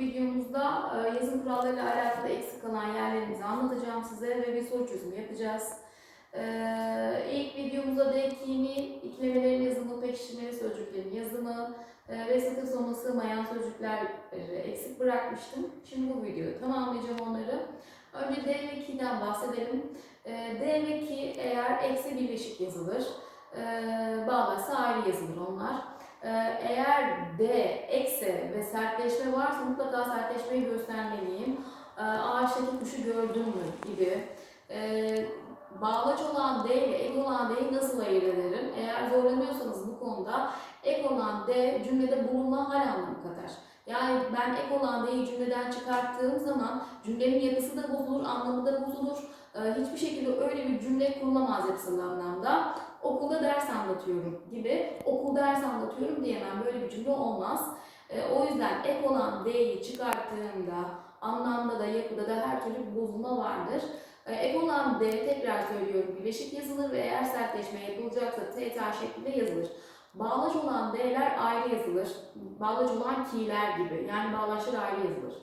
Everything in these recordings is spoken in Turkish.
videomuzda e, yazım kurallarıyla alakalı eksik kalan yerlerimizi anlatacağım size ve bir soru çözümü yapacağız. Ee, ilk videomuzda dekini, iklemelerin yazımı, pekiştirmeli sözcüklerin yazımı e, ve satır sonuna sığmayan sözcükler eksik bırakmıştım. Şimdi bu videoda tamamlayacağım onları. Önce D ve K'den bahsedelim. E, D ve K eğer eksi birleşik yazılır. E, bağlarsa ayrı yazılır onlar. E, eğer D, ekse ve sertleşme varsa mutlaka sertleşmeyi göstermeliyim. E, ağaçtaki kuşu gördün mü gibi. E, bağlaç olan D ile ek olan D'yi nasıl ayırt ederim? Eğer zorlanıyorsanız bu konuda ek olan D cümlede bulunma hal anlamı katar. Yani ben ek olan D'yi cümleden çıkarttığım zaman cümlenin yapısı da bozulur, anlamı da bozulur. Ee, hiçbir şekilde öyle bir cümle kurulamaz yapısal anlamda. Okulda ders anlatıyorum gibi, okul ders anlatıyorum diyemem. Böyle bir cümle olmaz. Ee, o yüzden ek olan D'yi çıkarttığımda anlamda da yapıda da her türlü bir bozulma vardır. Ee, Ek olan D tekrar söylüyorum birleşik yazılır ve eğer sertleşme yapılacaksa TTA şeklinde yazılır. Bağlaç olan D'ler ayrı yazılır. Bağlaç olan ki'ler gibi. Yani bağlaçlar ayrı yazılır.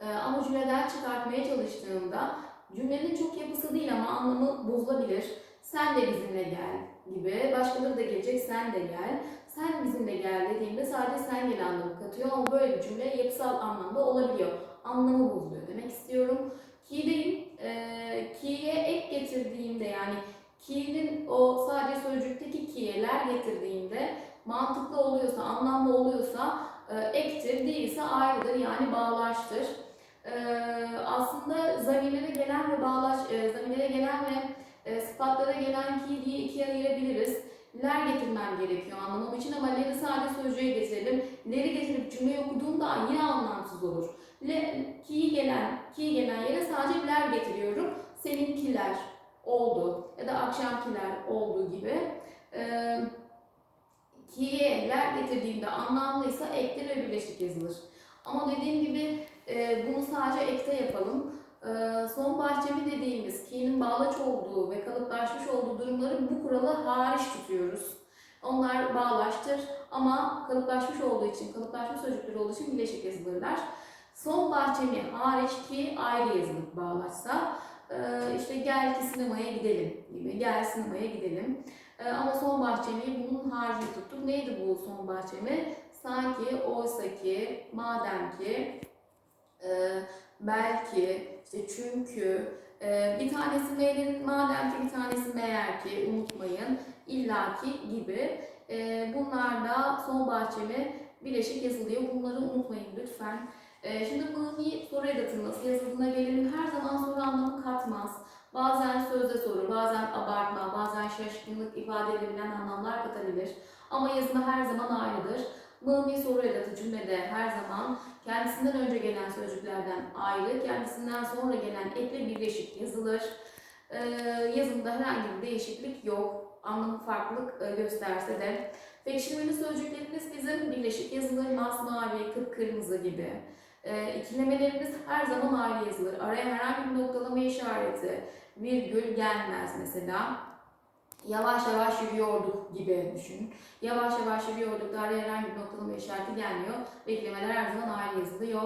Ee, Ama cümleden çıkartmaya çalıştığımda cümlenin çok yapısı değil ama anlamı bozulabilir. Sen de bizimle gel gibi. Başkaları da gelecek sen de gel. Sen bizimle gel dediğimde sadece sen gel anlamı katıyor ama böyle bir cümle yapısal anlamda olabiliyor. Anlamı bozuluyor demek istiyorum. Ki'deyim. Ee, ki'ye ek getirdiğimde yani ki'nin o sadece sözcükteki ki'yeler getirdiğimde mantıklı oluyorsa, anlamlı oluyorsa e, ektir, değilse ayrıdır yani bağlaçtır. Ee, aslında zamirlere gelen ve bağlaç, e, zamirlere gelen ve e, sıfatlara gelen ki diye ikiye ayırabiliriz. Ler getirmem gerekiyor anlamam için ama leri sadece sözcüğe getirelim. Leri getirip cümleyi okuduğumda yine anlamsız olur. Le, ki gelen, ki gelen yere sadece ler getiriyorum. Seninkiler oldu ya da akşamkiler oldu gibi. Ee, ki'ye ler getirdiğimde anlamlıysa ektir ve birleşik yazılır. Ama dediğim gibi e, bunu sadece ekte yapalım. E, son bahçemi dediğimiz ki'nin bağlaç olduğu ve kalıplaşmış olduğu durumları bu kuralı hariç tutuyoruz. Onlar bağlaçtır ama kalıplaşmış olduğu için, kalıplaşmış sözcükleri olduğu için birleşik yazılırlar. Son bahçemi hariç ki ayrı yazılıp bağlaçsa e, işte gel ki sinemaya gidelim gibi, gel sinemaya gidelim. E, ama son bahçemi bunun harici tuttuk. Neydi bu son bahçemi? Sanki, oysa ki, madem ki, e, belki, işte çünkü, e, bir tanesi meğerin madem ki bir tanesi meğer ki unutmayın, illaki gibi. E, bunlar da son bahçemi bileşik yazılıyor. Bunları unutmayın lütfen. E, şimdi mıhi soru edatı nasıl gelelim. Her zaman soru anlamı katmaz. Bazen sözde soru, bazen abartma, bazen şaşkınlık ifade edebilen anlamlar katabilir. Ama yazımı her zaman ayrıdır. Mımi soru edatı cümlede her zaman kendisinden önce gelen sözcüklerden ayrı, kendisinden sonra gelen ekle birleşik yazılır. Ee, yazımda herhangi bir değişiklik yok. Anlamı farklılık e, gösterse de. Pekiştirmeli sözcüklerimiz bizim birleşik yazılır, masmavi, kıpkırmızı gibi. Ee, ikilemelerimiz her zaman ayrı yazılır. Araya herhangi bir noktalama işareti, virgül gelmez mesela. Yavaş yavaş yürüyorduk gibi düşün. Yavaş yavaş yürüyorduk da araya herhangi bir noktalama işareti gelmiyor. Beklemeler her zaman ayrı yazılıyor.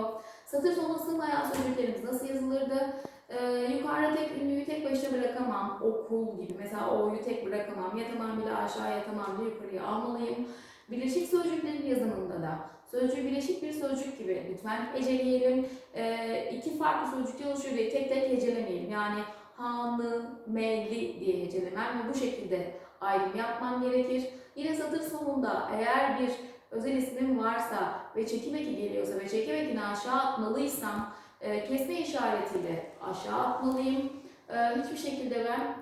Satır sonu sığmayan sözcüklerimiz nasıl yazılırdı? Ee, yukarıda tek ünlüyü tek başına bırakamam. Okul gibi mesela o'yu tek bırakamam. Ya tamamıyla aşağıya ya tamamıyla yukarıya almalıyım. Birleşik sözcüklerin yazımında da sözcüğü birleşik bir sözcük gibi lütfen heceleyelim. Ee, iki farklı sözcükte oluşuyor diye tek tek hecelemeyelim. Yani hanı, meli diye hecelemem ve bu şekilde ayrım yapmam gerekir. Yine satır sonunda eğer bir özel ismim varsa ve çekim eki geliyorsa ve çekim ekini aşağı atmalıysam e, kesme işaretiyle aşağı atmalıyım. E, hiçbir şekilde ben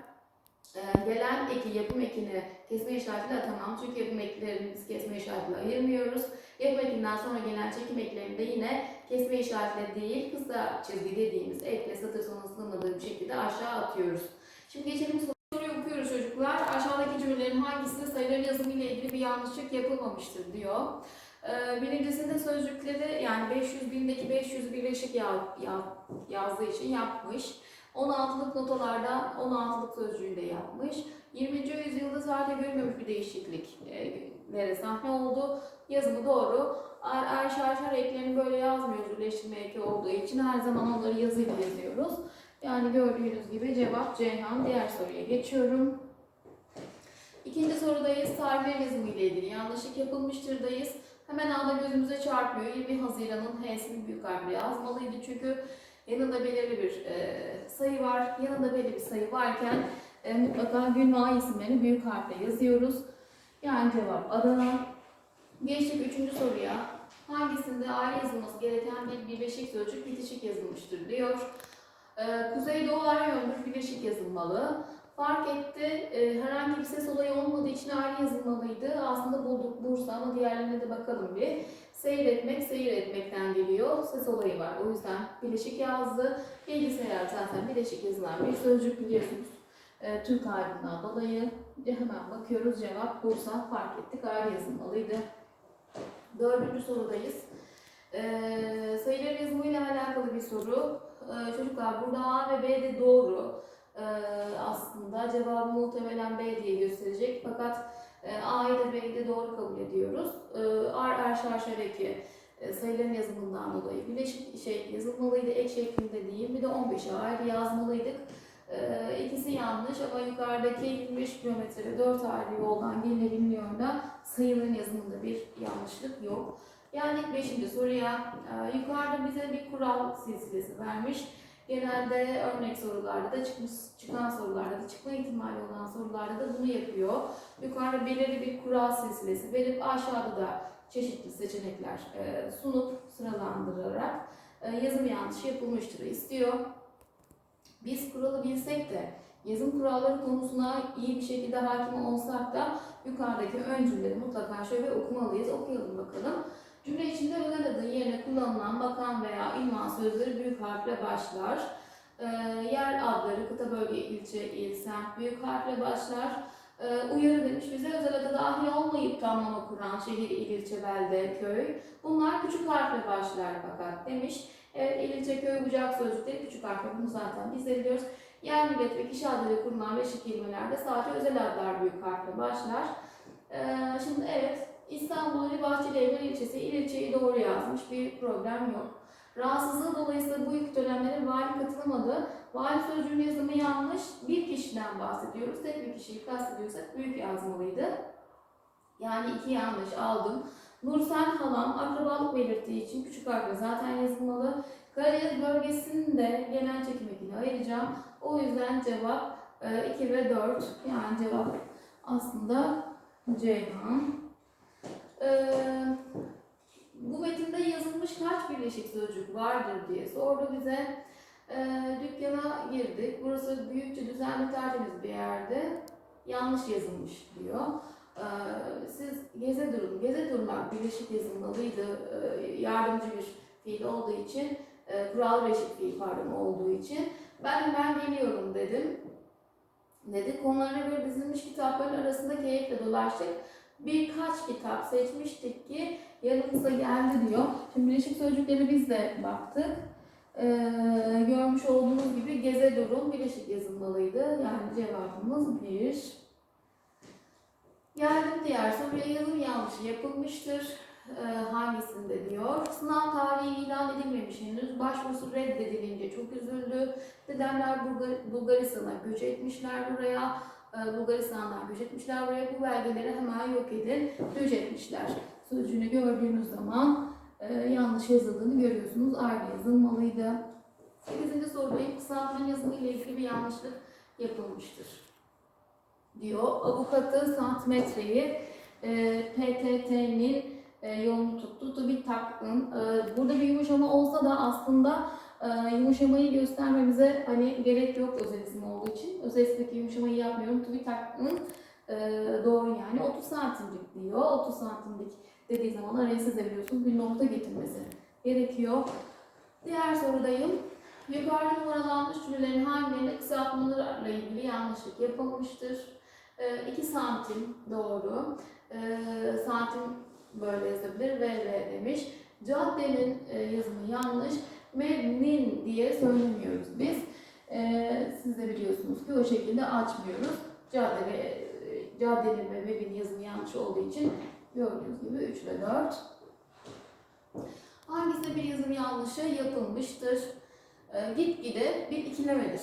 e, gelen eki, yapım ekini kesme işaretiyle atamam. Çünkü yapım eklerimizi kesme işaretiyle ayırmıyoruz. Ekinden sonra gelen çekim eklerini de yine kesme işaretiyle değil, kısa çizgi dediğimiz ekle satır sonuna sığmadığı bir şekilde aşağı atıyoruz. Şimdi geçelim soruyu okuyoruz çocuklar. Aşağıdaki cümlelerin hangisinde sayıların yazımı ile ilgili bir yanlışlık yapılmamıştır diyor. Ee, birincisinde sözcükleri yani 500 bindeki 500 birleşik ya, ya, yazdığı için yapmış. 16'lık notalarda 16'lık sözcüğünde yapmış. 20. yüzyılda zaten görülmemiş bir değişiklik e, sahne oldu. Yazımı doğru. Er, er şarşar eklerini böyle yazmıyoruz birleştirme eki olduğu için her zaman onları yazıyla yazıyoruz. Yani gördüğünüz gibi cevap Ceyhan. Diğer soruya geçiyorum. İkinci sorudayız. Tarihler yazımı ile ilgili yanlışlık yapılmıştırdayız. Hemen anda gözümüze çarpıyor. 20 Haziran'ın H'sini büyük harfle yazmalıydı. Çünkü yanında belirli bir e, sayı var. Yanında belirli bir sayı varken e, mutlaka gün ve ay isimlerini büyük harfle yazıyoruz. Yani cevap Adana. Geçtik üçüncü soruya. Hangisinde ayrı yazılması gereken bir birleşik sözcük bitişik yazılmıştır diyor. Ee, Kuzeydoğu ara yöndür birleşik yazılmalı. Fark etti e, herhangi bir ses olayı olmadığı için ayrı. Aslında bulduk Bursa ama diğerlerine de bakalım bir. Seyretmek, seyir etmekten geliyor. Ses olayı var. O yüzden birleşik yazdı. Bilgisayar zaten birleşik yazılan bir sözcük biliyorsunuz. Ee, Türk harfinden dolayı hemen bakıyoruz. Cevap Bursa. Fark ettik ayrı yazılmalıydı. Dördüncü sorudayız. Ee, sayılar yazımıyla alakalı bir soru. Ee, çocuklar burada A ve B de doğru. Ee, aslında cevabı muhtemelen B diye gösterecek. Fakat e, A'yı da B'yi de doğru kabul ediyoruz. Ee, ar er şarşar eki e, sayıların yazımından dolayı bileşik şey yazılmalıydı. Ek şeklinde değil. Bir de 15'e ayrı yazmalıydık. Ee, ikisi yanlış ama yukarıdaki 25 kilometre 4 ayrı yoldan gelinebiliyor da sayıların yazımında bir yanlışlık yok. Yani 5. soruya e, yukarıda bize bir kural silsilesi vermiş. Genelde örnek sorularda da çıkmış, çıkan sorularda da çıkma ihtimali olan sorularda da bunu yapıyor. Yukarıda belirli bir kural silsilesi verip aşağıda da çeşitli seçenekler e, sunup sıralandırarak e, yazım yanlışı yapılmıştır istiyor. Biz kuralı bilsek de yazım kuralları konusuna iyi bir şekilde hakim olsak da yukarıdaki öncülleri mutlaka şöyle okumalıyız. Okuyalım bakalım. Cümle içinde özel adı yerine kullanılan bakan veya ünvan sözleri büyük harfle başlar. Ee, yer adları, kıta, bölge, ilçe, il, semt büyük harfle başlar. Ee, uyarı demiş bize özel adı dahil olmayıp tamlama kuran şehir, il, ilçe, belde, köy. Bunlar küçük harfle başlar fakat demiş. Evet, il, ilçe, köy, bucak sözcükleri küçük harfle bunu zaten biz de biliyoruz. Yer, millet ve kişi adları kurulan beşik kelimelerde sadece özel adlar büyük harfle başlar. Ee, şimdi evet, İstanbul ili Bahçeli Evler ilçesi il ilçeyi doğru yazmış. Bir problem yok. Rahatsızlığı dolayısıyla bu ilk dönemlere vali katılamadı. Vali sözcüğün yazımı yanlış. Bir kişiden bahsediyoruz. Tek bir kişiyi kastediyorsak büyük yazmalıydı. Yani iki yanlış aldım. Nursel halam akrabalık belirttiği için küçük harfle zaten yazılmalı. Karadeniz bölgesinde genel çekim ekini ayıracağım. O yüzden cevap 2 ve 4. Yani cevap aslında Ceyhan. Ee, bu metinde yazılmış kaç birleşik sözcük vardır diye sordu bize. Ee, dükkana girdik. Burası büyükçe düzenli tertemiz bir yerde. Yanlış yazılmış diyor. Ee, siz geze durun. Geze durmak birleşik yazılmalıydı. Ee, yardımcı bir fiil olduğu için, e, kural beşik fiil pardon olduğu için. Ben hemen geliyorum dedim. Dedi. Konularına göre dizilmiş kitapların arasında keyifle dolaştık birkaç kitap seçmiştik ki yanımıza geldi diyor. Şimdi birleşik sözcükleri biz de baktık. Ee, görmüş olduğunuz gibi geze durum birleşik yazılmalıydı. Yani cevabımız bir. Geldim diğer soruya yazım yanlışı yapılmıştır. Ee, hangisinde diyor. Sınav tarihi ilan edilmemiş henüz. Başvurusu reddedilince çok üzüldü. Dedemler Bulgar- Bulgaristan'a göç etmişler buraya. Ee, Bulgaristan'dan göç etmişler buraya. Bu belgeleri hemen yok edin. Göç etmişler. Sözcüğünü gördüğünüz zaman e, yanlış yazıldığını görüyorsunuz. Ayrı yazılmalıydı. 8. sorudayım. Kısaltmanın yazımı ile ilgili bir yanlışlık yapılmıştır. Diyor. Avukatı santimetreyi e, PTT'nin e, yolunu tuttu. Tabii taktın. E, burada bir yumuşama olsa da aslında e, yumuşamayı göstermemize hani gerek yok özel olduğu için. Özel yumuşamayı yapmıyorum. Tabii taktın. E, doğru yani 30 santimlik diyor. 30 santimlik dediği zaman araya siz de biliyorsunuz bir nokta getirmesi gerekiyor. Diğer sorudayım. Yukarıda numaralanmış cümlelerin hangilerinde kısaltmalarla ilgili yanlışlık yapılmıştır? 2 santim doğru. E, santim böyle yazabilir. VV demiş. Caddenin e, yazımı yanlış. Mevnin diye söylemiyoruz biz. E, siz de biliyorsunuz ki o şekilde açmıyoruz. Cadde caddenin ve mevin yazımı yanlış olduğu için gördüğünüz gibi 3 ve 4. Hangisinde bir yazım yanlışı yapılmıştır. E, gitgide bir ikilemedir.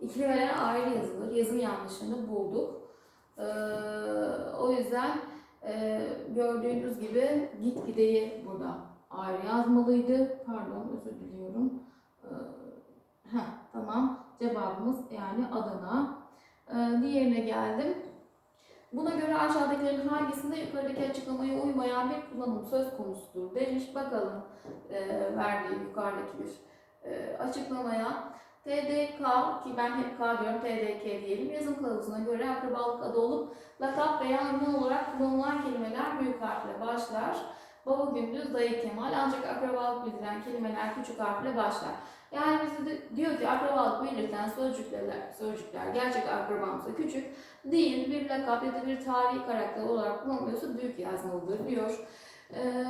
İkilemeler ayrı yazılır. Yazım yanlışını bulduk. E, o yüzden e, gördüğünüz gibi gitgideyi burada ayrı yazmalıydı. Pardon özür diliyorum. E, heh, tamam. Cevabımız yani Adana. E, diğerine geldim. Buna göre aşağıdakilerin hangisinde yukarıdaki açıklamaya uymayan bir kullanım söz konusudur demiş. Bakalım e, verdiği yukarıdaki bir e, açıklamaya. TDK ki ben hep K diyorum TDK diyelim. Yazım kılavuzuna göre akrabalık adı olup lakap veya ünvan olarak kullanılan kelimeler büyük harfle başlar. Baba Gündüz, Dayı Kemal ancak akrabalık bildiren kelimeler küçük harfle başlar. Yani bize de diyor ki akrabalık belirten sözcükler, sözcükler gerçek akrabamsa küçük değil bir lakap ya da bir tarihi karakter olarak kullanılıyorsa büyük yazmalıdır diyor. Ee,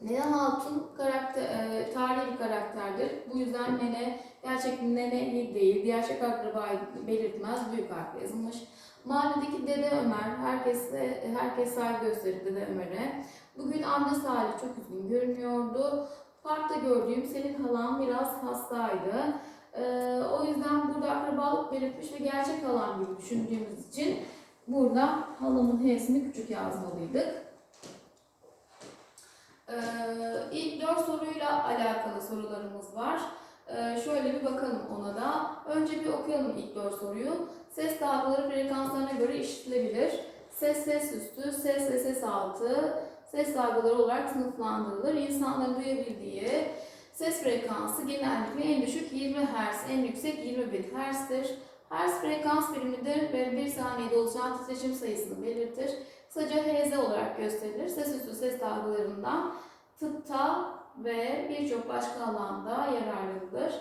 Nene Hatun karakter, e, tarihi bir karakterdir. Bu yüzden nene gerçek nene değil, gerçek akrabayı belirtmez, büyük harfle yazılmış. Mahalledeki Dede Ömer, herkese, herkes saygı gösterir Dede Ömer'e. Bugün anne Salih çok üzgün görünüyordu. Parkta gördüğüm senin halan biraz hastaydı. Ee, o yüzden burada akrabalık belirtmiş ve gerçek halam gibi düşündüğümüz için burada halamın H'sini küçük yazmalıydık. Ee, ilk dört soruyla alakalı sorularımız var. Ee, şöyle bir bakalım ona da. Önce bir okuyalım ilk dört soruyu. Ses dalgaları frekanslarına göre işitilebilir. Ses ses üstü, ses ve ses altı, ses dalgaları olarak sınıflandırılır. İnsanların duyabildiği ses frekansı genellikle en düşük 20 Hz, en yüksek 21 Hz'dir. Hz frekans birimidir ve bir saniyede oluşan titreşim sayısını belirtir. Kısaca Hz olarak gösterilir. Ses üstü ses dalgalarından tıpta ve birçok başka alanda yararlıdır.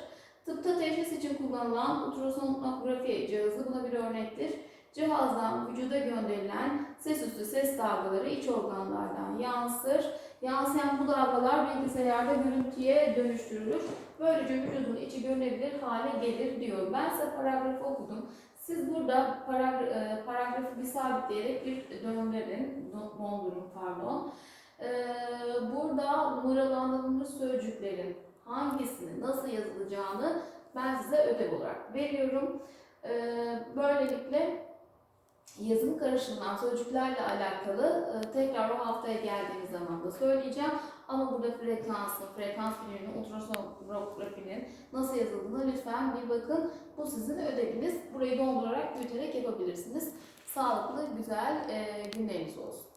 Tıpta teşhis için kullanılan ultrasonografi cihazı buna bir örnektir. Cihazdan vücuda gönderilen ses üstü ses dalgaları iç organlardan yansır. Yansıyan bu dalgalar bilgisayarda görüntüye dönüştürülür. Böylece vücudun içi görünebilir hale gelir diyor. Ben size paragrafı okudum. Siz burada paragra e, paragrafı bir sabitleyerek bir döndürün, dondurun pardon. Ee, burada numaralandırılmış sözcüklerin hangisini nasıl yazılacağını ben size ödev olarak veriyorum. Ee, böylelikle yazım karışımından sözcüklerle alakalı e, tekrar o haftaya geldiğimiz zaman da söyleyeceğim. Ama burada frekansın, frekans biliminin, ultrasonografinin nasıl yazıldığını lütfen bir bakın. Bu sizin ödeviniz. Burayı dondurarak, büyüterek yapabilirsiniz. Sağlıklı, güzel e, günleriniz olsun.